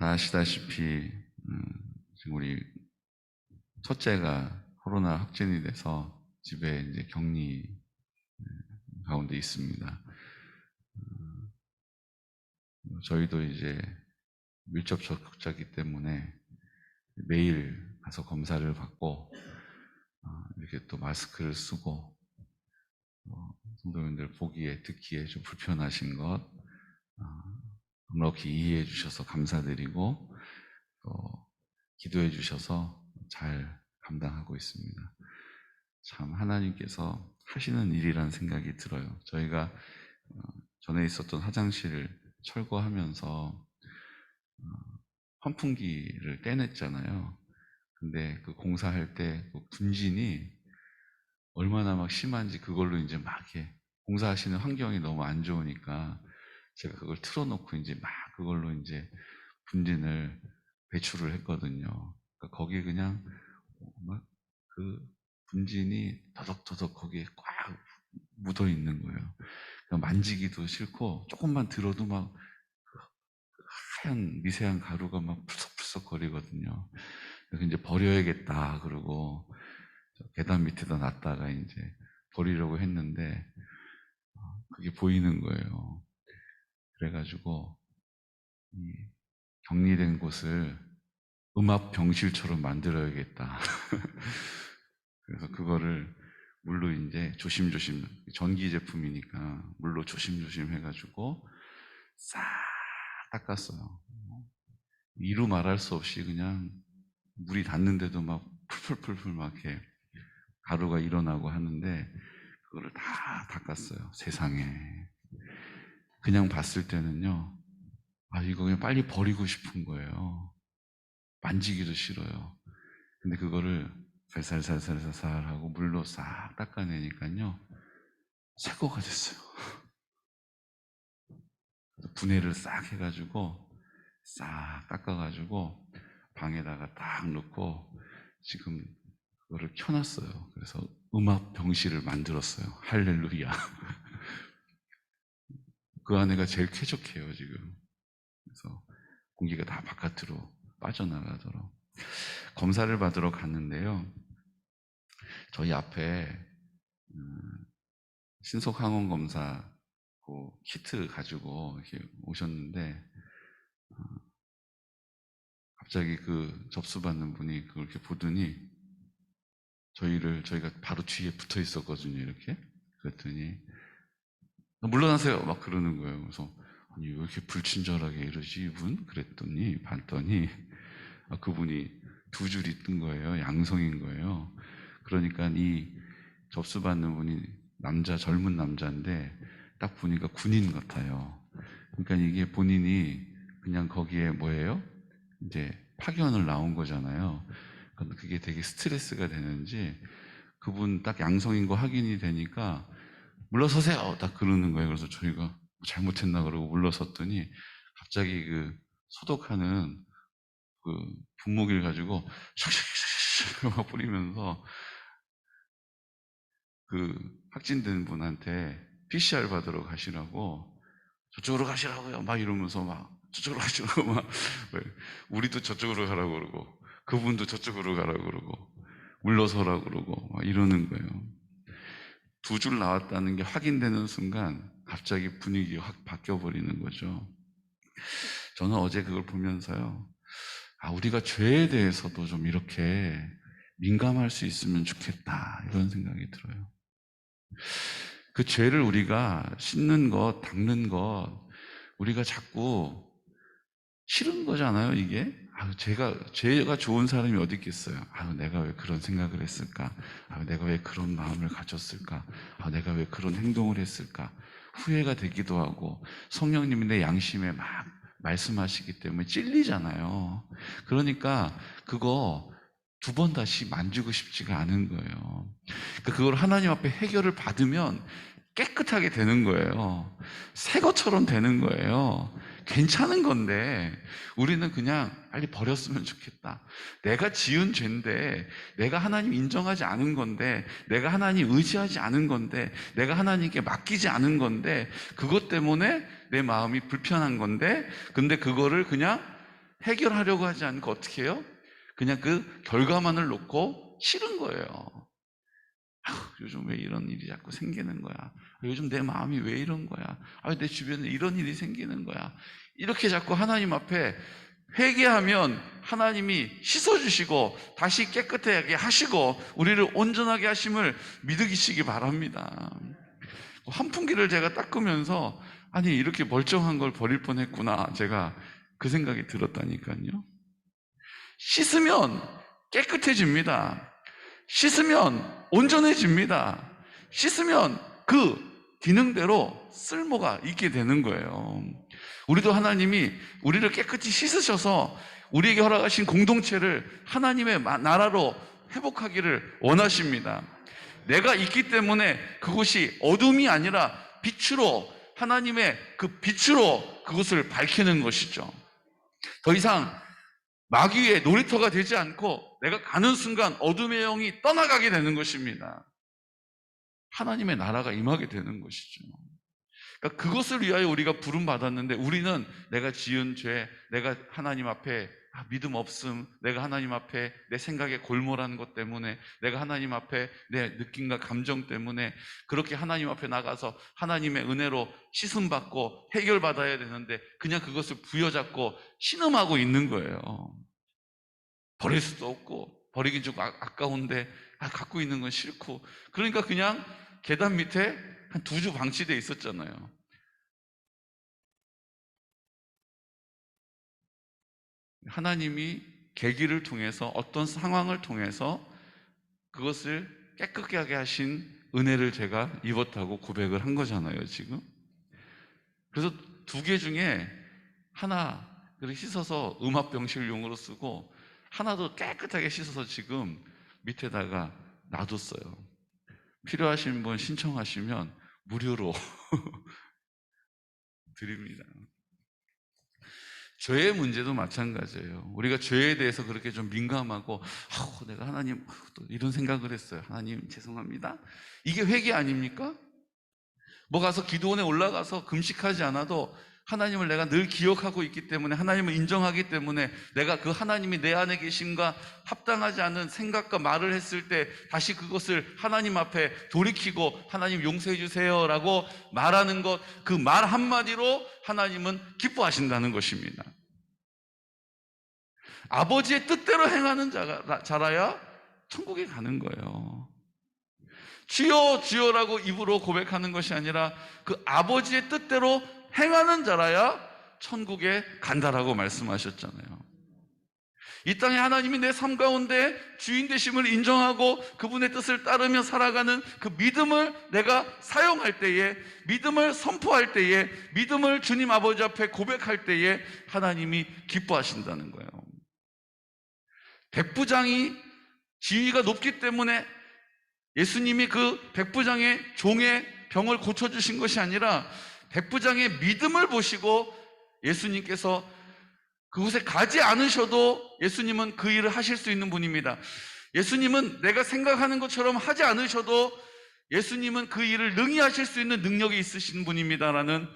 다 아시다시피 음, 지금 우리 첫째가 코로나 확진이 돼서 집에 이제 격리 음, 가운데 있습니다. 음, 저희도 이제 밀접 접촉자이기 때문에 매일 가서 검사를 받고 어, 이렇게 또 마스크를 쓰고 어, 성도님들 보기에 듣기에 좀 불편하신 것 어, 넉넉히 이해해 주셔서 감사드리고 또 기도해 주셔서 잘 감당하고 있습니다. 참 하나님께서 하시는 일이라는 생각이 들어요. 저희가 어, 전에 있었던 화장실을 철거하면서 어, 환풍기를 떼냈잖아요. 근데 그 공사할 때 그 분진이 얼마나 막 심한지 그걸로 이제 막 이렇게 공사하시는 환경이 너무 안 좋으니까 제가 그걸 틀어놓고 이제 막 그걸로 이제 분진을 배출을 했거든요. 그러니까 거기 그냥 막 그 분진이 더덕더덕 거기에 꽉 묻어 있는 거예요. 그러니까 만지기도 싫고 조금만 들어도 막그 하얀 미세한 가루가 막 풀썩풀썩 거리거든요. 그래서 이제 버려야겠다 그러고 저 계단 밑에다 놨다가 이제 버리려고 했는데 어, 그게 보이는 거예요. 그래가지고 이 격리된 곳을 음압 병실처럼 만들어야겠다. 그래서 그거를 물로 이제 조심조심 전기 제품이니까 물로 조심조심 해가지고 싹 닦았어요. 이루 말할 수 없이 그냥 물이 닿는데도 막 풀풀풀풀 막 이렇게 가루가 일어나고 하는데 그거를 다 닦았어요. 세상에. 그냥 봤을 때는요. 아, 이거 그냥 빨리 버리고 싶은 거예요. 만지기도 싫어요. 근데 그거를 살살살살살살 하고 물로 싹 닦아내니까요. 새 거가 됐어요. 분해를 싹 해가지고 싹 닦아가지고 방에다가 딱 넣고 지금 그거를 켜놨어요. 그래서 음악 병실을 만들었어요. 할렐루야. 그 안에가 제일 쾌적해요, 지금. 그래서 공기가 다 바깥으로 빠져나가도록. 검사를 받으러 갔는데요. 저희 앞에 음, 신속 항원 검사 그 키트 가지고 이렇게 오셨는데 어, 갑자기 그 접수받는 분이 그걸 이렇게 보더니 저희를 저희가 바로 뒤에 붙어 있었거든요 이렇게 그랬더니 물러나세요 막 그러는 거예요 그래서 아니 왜 이렇게 불친절하게 이러지 이분 그랬더니 봤더니 아, 그분이 두 줄이 뜬 거예요 양성인 거예요 그러니까 이 접수받는 분이 남자 젊은 남자인데 딱 보니까 군인 같아요. 그러니까 이게 본인이 그냥 거기에 뭐예요? 이제 파견을 나온 거잖아요. 그러니까 그게 되게 스트레스가 되는지 그분 딱 양성인 거 확인이 되니까 물러서세요. 딱 그러는 거예요. 그래서 저희가 잘못했나 그러고 물러섰더니 갑자기 그 소독하는 그 분무기를 가지고 샥샥샥샥 막 뿌리면서 그 확진된 분한테 PCR 받으러 가시라고 저쪽으로 가시라고요. 막 이러면서 막 저쪽으로 가시라고 막 우리도 저쪽으로 가라고 그러고 그분도 저쪽으로 가라고 그러고 물러서라고 그러고 막 이러는 거예요. 두 줄 나왔다는 게 확인되는 순간 갑자기 분위기가 확 바뀌어 버리는 거죠. 저는 어제 그걸 보면서요. 아, 우리가 죄에 대해서도 좀 이렇게 민감할 수 있으면 좋겠다. 이런 생각이 들어요. 그 죄를 우리가 씻는 것, 닦는 것, 우리가 자꾸 싫은 거잖아요, 이게. 아, 제가, 죄가 좋은 사람이 어디 있겠어요? 아, 내가 왜 그런 생각을 했을까? 아, 내가 왜 그런 마음을 가졌을까? 아, 내가 왜 그런 행동을 했을까? 후회가 되기도 하고, 성령님이 내 양심에 막 말씀하시기 때문에 찔리잖아요. 그러니까 그거 두 번 다시 만지고 싶지가 않은 거예요. 그러니까 그걸 하나님 앞에 해결을 받으면 깨끗하게 되는 거예요. 새 것처럼 되는 거예요. 괜찮은 건데 우리는 그냥 빨리 버렸으면 좋겠다. 내가 지은 죄인데 내가 하나님 인정하지 않은 건데 내가 하나님 의지하지 않은 건데 내가 하나님께 맡기지 않은 건데 그것 때문에 내 마음이 불편한 건데 근데 그거를 그냥 해결하려고 하지 않고 어떻게 해요? 그냥 그 결과만을 놓고 싫은 거예요. 요즘 왜 이런 일이 자꾸 생기는 거야? 아, 요즘 내 마음이 왜 이런 거야? 아, 내 주변에 이런 일이 생기는 거야. 이렇게 자꾸 하나님 앞에 회개하면 하나님이 씻어주시고 다시 깨끗하게 하시고 우리를 온전하게 하심을 믿으시기 바랍니다. 환풍기를 제가 닦으면서 아니 이렇게 멀쩡한 걸 버릴 뻔했구나 제가 그 생각이 들었다니까요. 씻으면 깨끗해집니다. 씻으면 온전해집니다. 씻으면 그 기능대로 쓸모가 있게 되는 거예요. 우리도 하나님이 우리를 깨끗이 씻으셔서 우리에게 허락하신 공동체를 하나님의 마- 나라로 회복하기를 원하십니다. 내가 있기 때문에 그곳이 어둠이 아니라 빛으로 하나님의 그 빛으로 그것을 밝히는 것이죠. 더 이상 마귀의 놀이터가 되지 않고 내가 가는 순간 어둠의 영이 떠나가게 되는 것입니다. 하나님의 나라가 임하게 되는 것이죠. 그러니까 그것을 위하여 우리가 부름 받았는데 우리는 내가 지은 죄, 내가 하나님 앞에 아, 믿음 없음, 내가 하나님 앞에 내 생각에 골몰한 것 때문에, 내가 하나님 앞에 내 느낌과 감정 때문에 그렇게 하나님 앞에 나가서 하나님의 은혜로 씻음 받고 해결 받아야 되는데 그냥 그것을 부여잡고 신음하고 있는 거예요. 버릴 수도 없고 버리긴 좀 아- 아까운데 아, 갖고 있는 건 싫고 그러니까 그냥 계단 밑에 한 두 주 방치돼 있었잖아요. 하나님이 계기를 통해서 어떤 상황을 통해서 그것을 깨끗하게 하신 은혜를 제가 입었다고 고백을 한 거잖아요, 지금. 그래서 두 개 중에 하나 를 씻어서 음압병실용으로 쓰고 하나도 깨끗하게 씻어서 지금 밑에다가 놔뒀어요. 필요하신 분 신청하시면 무료로 드립니다. 죄의 문제도 마찬가지예요. 우리가 죄에 대해서 그렇게 좀 민감하고, 아우, 내가 하나님, 또 이런 생각을 했어요. 하나님, 죄송합니다. 이게 회개 아닙니까? 뭐 가서 기도원에 올라가서 금식하지 않아도 하나님을 내가 늘 기억하고 있기 때문에 하나님을 인정하기 때문에 내가 그 하나님이 내 안에 계심과 합당하지 않은 생각과 말을 했을 때 다시 그것을 하나님 앞에 돌이키고 하나님 용서해 주세요라고 말하는 것 그 말 한마디로 하나님은 기뻐하신다는 것입니다. 아버지의 뜻대로 행하는 자가, 자라야 천국에 가는 거예요. 주여 주여라고 입으로 고백하는 것이 아니라 그 아버지의 뜻대로 행하는 자라야 천국에 간다라고 말씀하셨잖아요. 이 땅에 하나님이 내 삶 가운데 주인 되심을 인정하고 그분의 뜻을 따르며 살아가는 그 믿음을 내가 사용할 때에 믿음을 선포할 때에 믿음을 주님 아버지 앞에 고백할 때에 하나님이 기뻐하신다는 거예요. 백부장이 지위가 높기 때문에 예수님이 그 백부장의 종의 병을 고쳐주신 것이 아니라 백부장의 믿음을 보시고 예수님께서 그곳에 가지 않으셔도 예수님은 그 일을 하실 수 있는 분입니다. 예수님은 내가 생각하는 것처럼 하지 않으셔도 예수님은 그 일을 능히 하실 수 있는 능력이 있으신 분입니다라는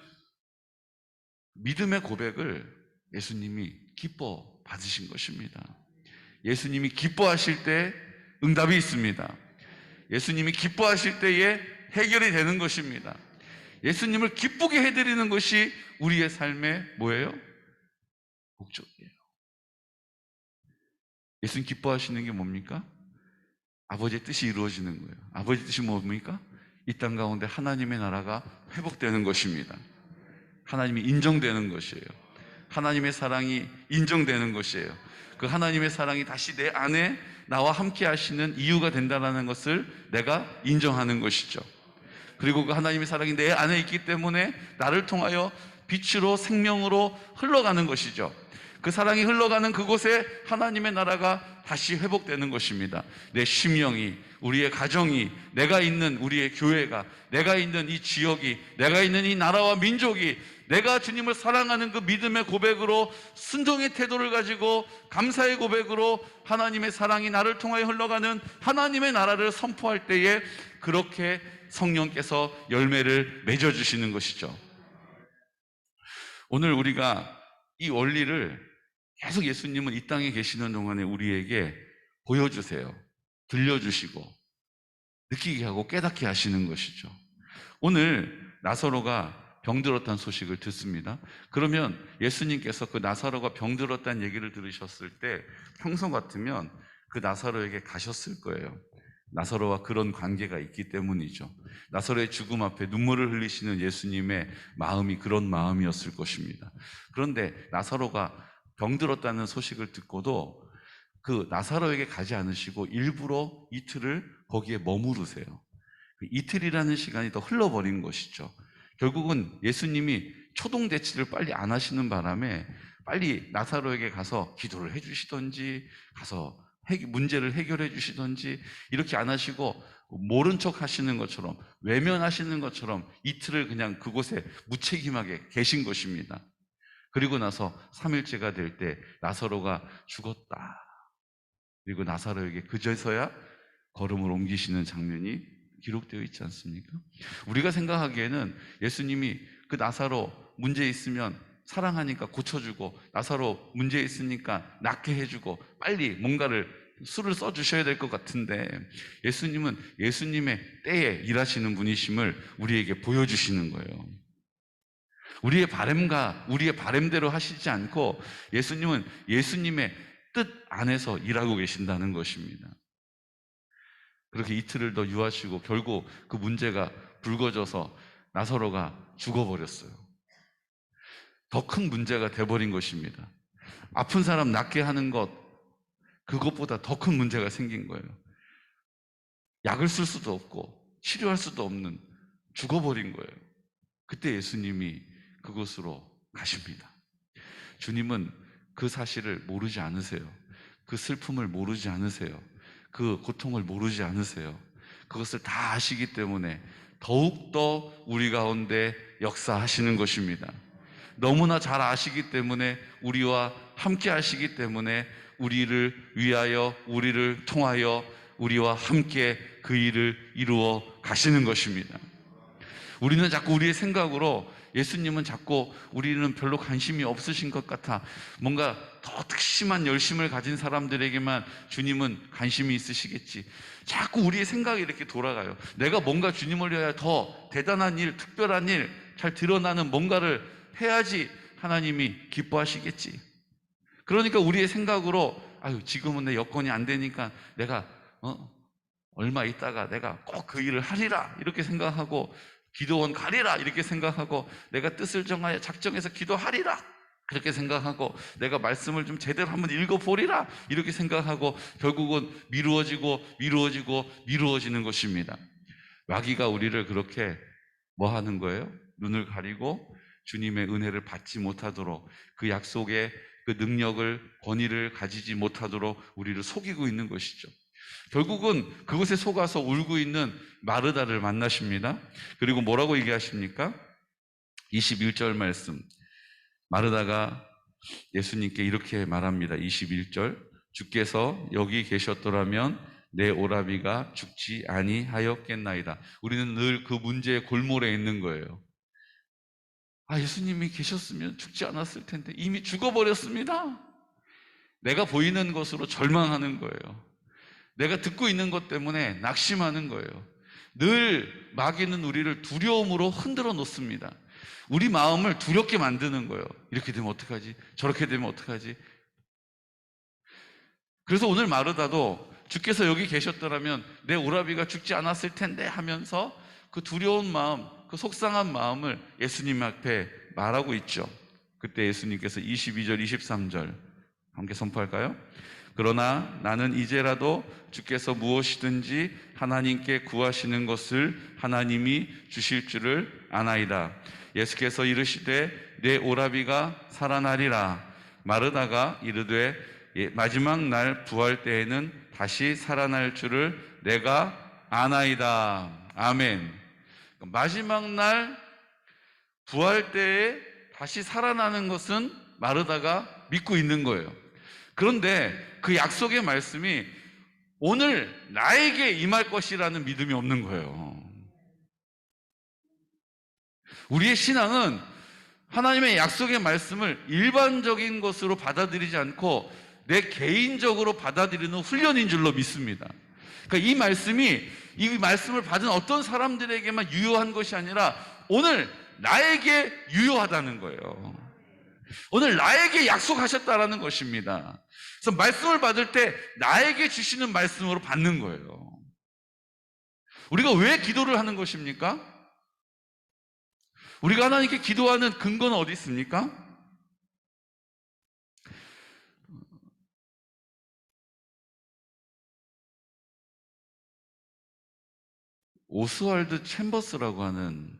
믿음의 고백을 예수님이 기뻐 받으신 것입니다. 예수님이 기뻐하실 때 응답이 있습니다. 예수님이 기뻐하실 때에 해결이 되는 것입니다. 예수님을 기쁘게 해드리는 것이 우리의 삶의 뭐예요? 목적이에요. 예수님 기뻐하시는 게 뭡니까? 아버지의 뜻이 이루어지는 거예요. 아버지 뜻이 뭡니까? 이 땅 가운데 하나님의 나라가 회복되는 것입니다. 하나님이 인정되는 것이에요. 하나님의 사랑이 인정되는 것이에요. 그 하나님의 사랑이 다시 내 안에 나와 함께 하시는 이유가 된다는 것을 내가 인정하는 것이죠. 그리고 그 하나님의 사랑이 내 안에 있기 때문에 나를 통하여 빛으로 생명으로 흘러가는 것이죠. 그 사랑이 흘러가는 그곳에 하나님의 나라가 다시 회복되는 것입니다. 내 심령이, 우리의 가정이, 내가 있는 우리의 교회가, 내가 있는 이 지역이, 내가 있는 이 나라와 민족이 내가 주님을 사랑하는 그 믿음의 고백으로 순종의 태도를 가지고 감사의 고백으로 하나님의 사랑이 나를 통하여 흘러가는 하나님의 나라를 선포할 때에 그렇게 성령께서 열매를 맺어주시는 것이죠. 오늘 우리가 이 원리를 계속 예수님은 이 땅에 계시는 동안에 우리에게 보여주세요. 들려주시고 느끼게 하고 깨닫게 하시는 것이죠. 오늘 나사로가 병들었다는 소식을 듣습니다. 그러면 예수님께서 그 나사로가 병들었다는 얘기를 들으셨을 때 평소 같으면 그 나사로에게 가셨을 거예요. 나사로와 그런 관계가 있기 때문이죠. 나사로의 죽음 앞에 눈물을 흘리시는 예수님의 마음이 그런 마음이었을 것입니다. 그런데 나사로가 병들었다는 소식을 듣고도 그 나사로에게 가지 않으시고 일부러 이틀을 거기에 머무르세요. 그 이틀이라는 시간이 더 흘러버린 것이죠. 결국은 예수님이 초동 대치를 빨리 안 하시는 바람에 빨리 나사로에게 가서 기도를 해주시던지 가서 해- 문제를 해결해 주시던지 이렇게 안 하시고 모른 척 하시는 것처럼 외면하시는 것처럼 이틀을 그냥 그곳에 무책임하게 계신 것입니다. 그리고 나서 3일째가 될 때 나사로가 죽었다. 그리고 나사로에게 그제서야 걸음을 옮기시는 장면이 기록되어 있지 않습니까? 우리가 생각하기에는 예수님이 그 나사로 문제 있으면 사랑하니까 고쳐주고 나사로 문제 있으니까 낫게 해주고 빨리 뭔가를 수를 써주셔야 될 것 같은데 예수님은 예수님의 때에 일하시는 분이심을 우리에게 보여주시는 거예요. 우리의 바램과 우리의 바램대로 하시지 않고 예수님은 예수님의 뜻 안에서 일하고 계신다는 것입니다. 그렇게 이틀을 더 유하시고 결국 그 문제가 불거져서 나사로가 죽어버렸어요. 더 큰 문제가 돼버린 것입니다. 아픈 사람 낫게 하는 것, 그것보다 더 큰 문제가 생긴 거예요. 약을 쓸 수도 없고, 치료할 수도 없는, 죽어버린 거예요. 그때 예수님이 그곳으로 가십니다. 주님은 그 사실을 모르지 않으세요. 그 슬픔을 모르지 않으세요. 그 고통을 모르지 않으세요. 그것을 다 아시기 때문에 더욱더 우리 가운데 역사하시는 것입니다. 너무나 잘 아시기 때문에 우리와 함께 하시기 때문에 우리를 위하여 우리를 통하여 우리와 함께 그 일을 이루어 가시는 것입니다. 우리는 자꾸 우리의 생각으로 예수님은 자꾸 우리는 별로 관심이 없으신 것 같아. 뭔가 더 특심한 열심을 가진 사람들에게만 주님은 관심이 있으시겠지. 자꾸 우리의 생각이 이렇게 돌아가요. 내가 뭔가 주님을 위하여 더 대단한 일, 특별한 일, 잘 드러나는 뭔가를 해야지 하나님이 기뻐하시겠지. 그러니까 우리의 생각으로 아유 지금은 내 여건이 안 되니까 내가 어 얼마 있다가 내가 꼭 그 일을 하리라 이렇게 생각하고 기도원 가리라 이렇게 생각하고 내가 뜻을 정하여 작정해서 기도하리라 그렇게 생각하고 내가 말씀을 좀 제대로 한번 읽어보리라 이렇게 생각하고 결국은 미루어지고 미루어지고 미루어지는 것입니다. 마귀가 우리를 그렇게 뭐 하는 거예요? 눈을 가리고 주님의 은혜를 받지 못하도록 그 약속의 그 능력을 권위를 가지지 못하도록 우리를 속이고 있는 것이죠. 결국은 그곳에 속아서 울고 있는 마르다를 만나십니다. 그리고 뭐라고 얘기하십니까? 21절 말씀. 마르다가 예수님께 이렇게 말합니다. 21절. 주께서 여기 계셨더라면 내 오라비가 죽지 아니하였겠나이다. 우리는 늘 그 문제의 골몰에 있는 거예요. 아, 예수님이 계셨으면 죽지 않았을 텐데 이미 죽어버렸습니다. 내가 보이는 것으로 절망하는 거예요. 내가 듣고 있는 것 때문에 낙심하는 거예요. 늘 마귀는 우리를 두려움으로 흔들어 놓습니다. 우리 마음을 두렵게 만드는 거예요. 이렇게 되면 어떡하지? 저렇게 되면 어떡하지? 그래서 오늘 마르다도 주께서 여기 계셨더라면 내 오라비가 죽지 않았을 텐데 하면서 그 두려운 마음, 그 속상한 마음을 예수님 앞에 말하고 있죠. 그때 예수님께서 22절, 23절 함께 선포할까요? 그러나 나는 이제라도 주께서 무엇이든지 하나님께 구하시는 것을 하나님이 주실 줄을 아나이다. 예수께서 이르시되 내 오라비가 살아나리라. 마르다가 이르되 예, 마지막 날 부활 때에는 다시 살아날 줄을 내가 아나이다. 아멘. 마지막 날 부활 때에 다시 살아나는 것은 마르다가 믿고 있는 거예요. 그런데 그 약속의 말씀이 오늘 나에게 임할 것이라는 믿음이 없는 거예요. 우리의 신앙은 하나님의 약속의 말씀을 일반적인 것으로 받아들이지 않고 내 개인적으로 받아들이는 훈련인 줄로 믿습니다. 그러니까 이 말씀이 이 말씀을 받은 어떤 사람들에게만 유효한 것이 아니라 오늘 나에게 유효하다는 거예요. 오늘 나에게 약속하셨다라는 것입니다. 그래서 말씀을 받을 때 나에게 주시는 말씀으로 받는 거예요. 우리가 왜 기도를 하는 것입니까? 우리가 하나님께 기도하는 근거는 어디 있습니까? 오스왈드 챔버스라고 하는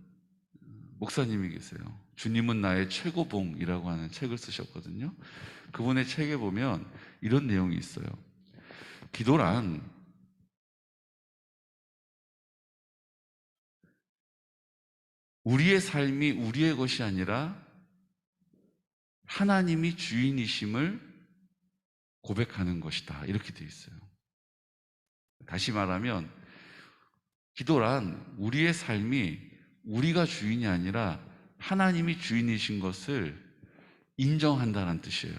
목사님이 계세요. 주님은 나의 최고봉이라고 하는 책을 쓰셨거든요. 그분의 책에 보면 이런 내용이 있어요. 기도란 우리의 삶이 우리의 것이 아니라 하나님이 주인이심을 고백하는 것이다. 이렇게 되어 있어요. 다시 말하면 기도란 우리의 삶이 우리가 주인이 아니라 하나님이 주인이신 것을 인정한다는 뜻이에요.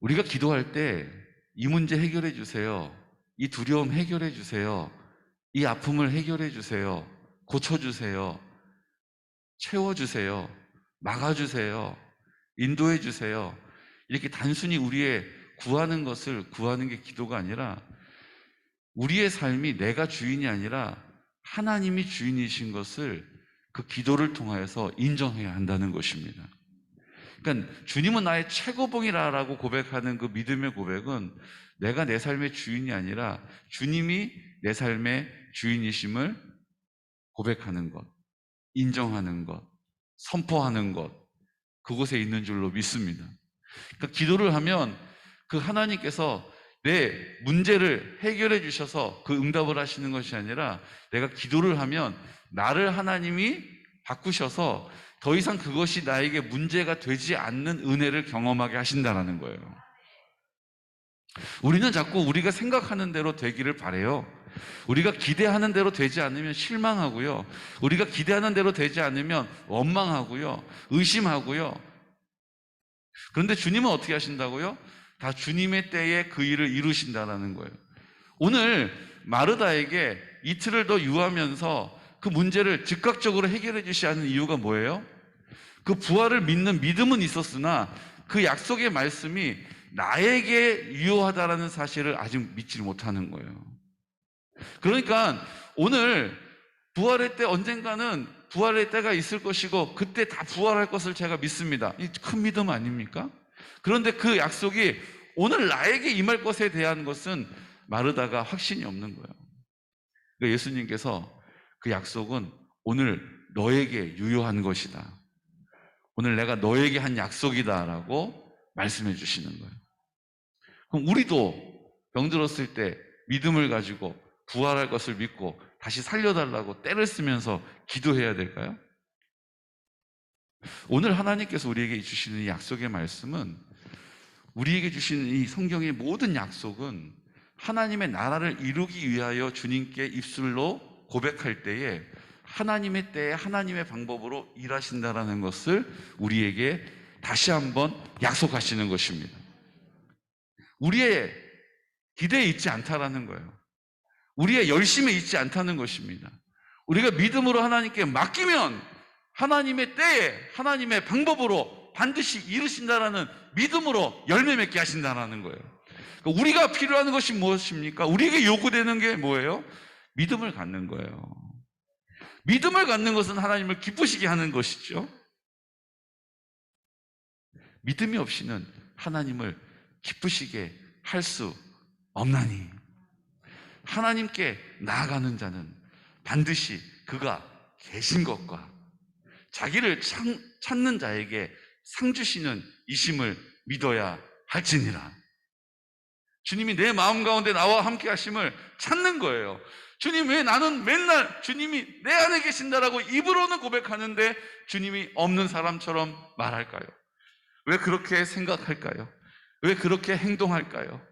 우리가 기도할 때 이 문제 해결해 주세요. 이 두려움 해결해 주세요. 이 아픔을 해결해 주세요. 고쳐 주세요. 채워 주세요. 막아 주세요. 인도해 주세요. 이렇게 단순히 우리의 구하는 것을 구하는 게 기도가 아니라 우리의 삶이 내가 주인이 아니라 하나님이 주인이신 것을 그 기도를 통하여서 인정해야 한다는 것입니다. 그러니까 주님은 나의 최고봉이라고 고백하는 그 믿음의 고백은 내가 내 삶의 주인이 아니라 주님이 내 삶의 주인이심을 고백하는 것, 인정하는 것, 선포하는 것, 그곳에 있는 줄로 믿습니다. 그러니까 기도를 하면 그 하나님께서 내 문제를 해결해 주셔서 그 응답을 하시는 것이 아니라 내가 기도를 하면 나를 하나님이 바꾸셔서 더 이상 그것이 나에게 문제가 되지 않는 은혜를 경험하게 하신다는 거예요. 우리는 자꾸 우리가 생각하는 대로 되기를 바래요. 우리가 기대하는 대로 되지 않으면 실망하고요. 우리가 기대하는 대로 되지 않으면 원망하고요. 의심하고요. 그런데 주님은 어떻게 하신다고요? 다 주님의 때에 그 일을 이루신다라는 거예요. 오늘 마르다에게 이틀을 더 유하면서 그 문제를 즉각적으로 해결해 주셔야 하는 이유가 뭐예요? 그 부활을 믿는 믿음은 있었으나 그 약속의 말씀이 나에게 유효하다라는 사실을 아직 믿지 못하는 거예요. 그러니까 오늘 부활의 때 언젠가는 부활의 때가 있을 것이고 그때 다 부활할 것을 제가 믿습니다. 이큰 믿음 아닙니까? 그런데 그 약속이 오늘 나에게 임할 것에 대한 것은 마르다가 확신이 없는 거예요. 그러니까 예수님께서 그 약속은 오늘 너에게 유효한 것이다. 오늘 내가 너에게 한 약속이다라고 말씀해 주시는 거예요. 그럼 우리도 병들었을 때 믿음을 가지고 부활할 것을 믿고 다시 살려달라고 때를 쓰면서 기도해야 될까요? 오늘 하나님께서 우리에게 주시는 이 약속의 말씀은 우리에게 주시는 이 성경의 모든 약속은 하나님의 나라를 이루기 위하여 주님께 입술로 고백할 때에 하나님의 때에 하나님의 방법으로 일하신다라는 것을 우리에게 다시 한번 약속하시는 것입니다. 우리의 기대에 있지 않다라는 거예요. 우리의 열심에 있지 않다는 것입니다. 우리가 믿음으로 하나님께 맡기면 하나님의 때에 하나님의 방법으로 반드시 이루신다라는 믿음으로 열매 맺게 하신다라는 거예요. 그러니까 우리가 필요한 것이 무엇입니까? 우리에게 요구되는 게 뭐예요? 믿음을 갖는 거예요. 믿음을 갖는 것은 하나님을 기쁘시게 하는 것이죠. 믿음이 없이는 하나님을 기쁘시게 할 수 없나니 하나님께 나아가는 자는 반드시 그가 계신 것과 자기를 찾, 찾는 자에게 상 주시는 이심을 믿어야 할지니라. 주님이 내 마음 가운데 나와 함께 하심을 찾는 거예요. 주님 왜 나는 맨날 주님이 내 안에 계신다라고 입으로는 고백하는데 주님이 없는 사람처럼 말할까요? 왜 그렇게 생각할까요? 왜 그렇게 행동할까요?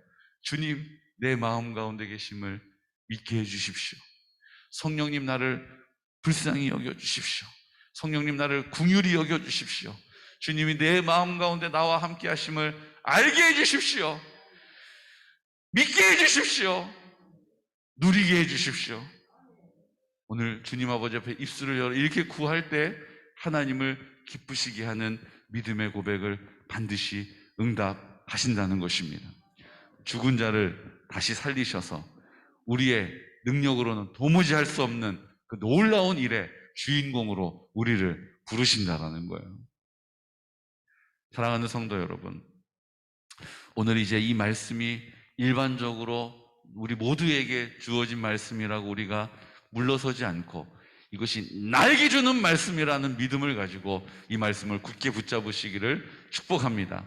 주님 내 마음 가운데 계심을 믿게 해 주십시오. 성령님 나를 불쌍히 여겨 주십시오. 성령님 나를 궁휼히 여겨 주십시오. 주님이 내 마음 가운데 나와 함께 하심을 알게 해 주십시오. 믿게 해 주십시오. 누리게 해 주십시오. 오늘 주님 아버지 앞에 입술을 열어 이렇게 구할 때 하나님을 기쁘시게 하는 믿음의 고백을 반드시 응답하신다는 것입니다. 죽은 자를 다시 살리셔서 우리의 능력으로는 도무지 할 수 없는 그 놀라운 일의 주인공으로 우리를 부르신다라는 거예요. 사랑하는 성도 여러분, 오늘 이제 이 말씀이 일반적으로 우리 모두에게 주어진 말씀이라고 우리가 물러서지 않고 이것이 나에게 주는 말씀이라는 믿음을 가지고 이 말씀을 굳게 붙잡으시기를 축복합니다.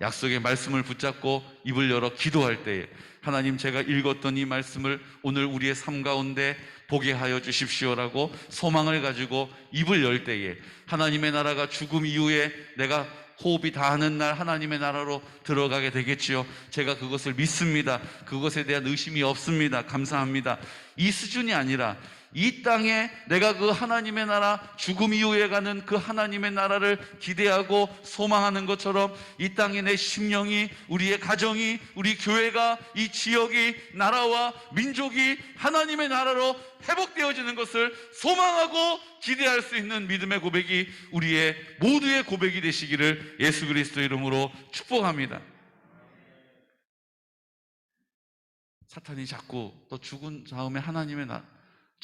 약속의 말씀을 붙잡고 입을 열어 기도할 때에 하나님 제가 읽었던 이 말씀을 오늘 우리의 삶 가운데 보게 하여 주십시오라고 소망을 가지고 입을 열 때에 하나님의 나라가 죽음 이후에 내가 호흡이 다하는 날 하나님의 나라로 들어가게 되겠지요. 제가 그것을 믿습니다. 그것에 대한 의심이 없습니다. 감사합니다. 이 수준이 아니라 이 땅에 내가 그 하나님의 나라 죽음 이후에 가는 그 하나님의 나라를 기대하고 소망하는 것처럼 이 땅에 내 심령이 우리의 가정이 우리 교회가 이 지역이 나라와 민족이 하나님의 나라로 회복되어지는 것을 소망하고 기대할 수 있는 믿음의 고백이 우리의 모두의 고백이 되시기를 예수 그리스도 이름으로 축복합니다. 사탄이 자꾸 또 죽은 다음에 하나님의 나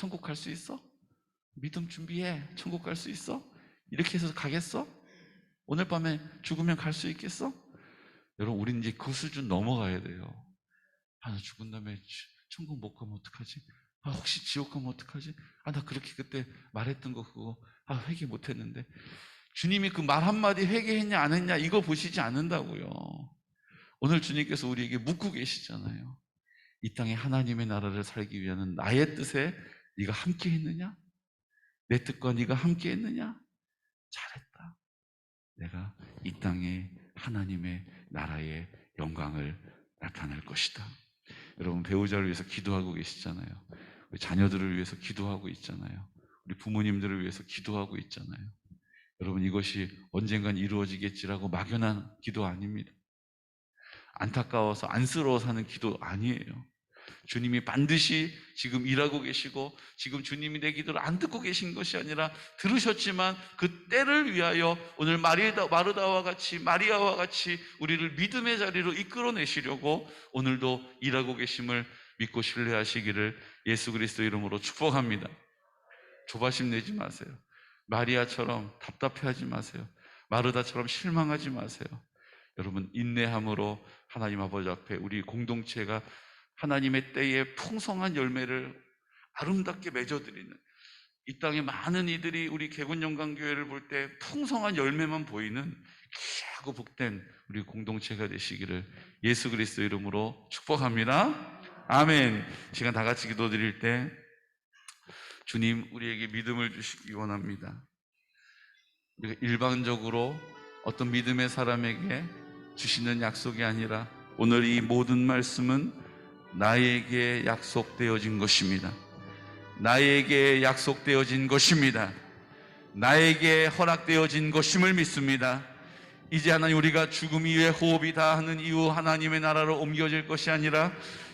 천국 갈 수 있어? 믿음 준비해. 천국 갈 수 있어? 이렇게 해서 가겠어? 오늘 밤에 죽으면 갈 수 있겠어? 여러분, 우린 이제 그 수준 넘어가야 돼요. 아, 나 죽은 다음에 지- 천국 못 가면 어떡하지? 아, 혹시 지옥 가면 어떡하지? 아, 나 그렇게 그때 말했던 거 그거, 아, 회개 못 했는데. 주님이 그 말 한마디 회개했냐, 안 했냐, 이거 보시지 않는다고요. 오늘 주님께서 우리에게 묻고 계시잖아요. 이 땅에 하나님의 나라를 살기 위한 나의 뜻에 네가 함께 했느냐? 내 뜻과 네가 함께 했느냐? 잘했다. 내가 이 땅에 하나님의 나라의 영광을 나타낼 것이다. 여러분 배우자를 위해서 기도하고 계시잖아요. 우리 자녀들을 위해서 기도하고 있잖아요. 우리 부모님들을 위해서 기도하고 있잖아요. 여러분 이것이 언젠간 이루어지겠지라고 막연한 기도 아닙니다. 안타까워서 안쓰러워서 하는 기도 아니에요. 주님이 반드시 지금 일하고 계시고 지금 주님이 내 기도를 안 듣고 계신 것이 아니라 들으셨지만 그 때를 위하여 오늘 마리다, 마르다와 같이 마리아와 같이 우리를 믿음의 자리로 이끌어내시려고 오늘도 일하고 계심을 믿고 신뢰하시기를 예수 그리스도 이름으로 축복합니다. 조바심 내지 마세요. 마리아처럼 답답해하지 마세요. 마르다처럼 실망하지 마세요. 여러분 인내함으로 하나님 아버지 앞에 우리 공동체가 하나님의 때에 풍성한 열매를 아름답게 맺어드리는 이 땅에 많은 이들이 우리 개군영광교회를 볼 때 풍성한 열매만 보이는 귀하고 복된 우리 공동체가 되시기를 예수 그리스도 이름으로 축복합니다. 아멘. 시간 다 같이 기도 드릴 때 주님 우리에게 믿음을 주시기 원합니다. 우리가 일반적으로 어떤 믿음의 사람에게 주시는 약속이 아니라 오늘 이 모든 말씀은 나에게 약속되어진 것입니다. 나에게 약속되어진 것입니다. 나에게 허락되어진 것임을 믿습니다. 이제 하나님 우리가 죽음 이후에 호흡이 다 하는 이후 하나님의 나라로 옮겨질 것이 아니라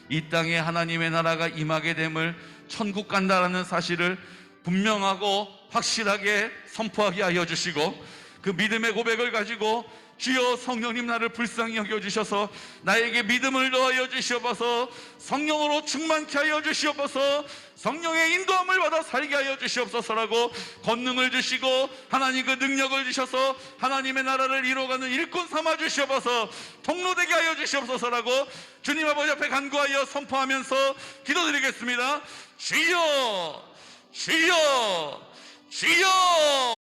이 땅에 하나님의 나라가 임하게 됨을 천국 간다라는 사실을 분명하고 확실하게 선포하게 하여 주시고 그 믿음의 고백을 가지고 주여 성령님 나를 불쌍히 여겨 주셔서 나에게 믿음을 더하여 주시옵소서 성령으로 충만케 하여 주시옵소서 성령의 인도함을 받아 살게 하여 주시옵소서라고 권능을 주시고 하나님 그 능력을 주셔서 하나님의 나라를 이루어가는 일꾼 삼아 주시옵소서 통로되게 하여 주시옵소서라고 주님 아버지 앞에 간구하여 선포하면서 기도드리겠습니다. 주여 주여 주여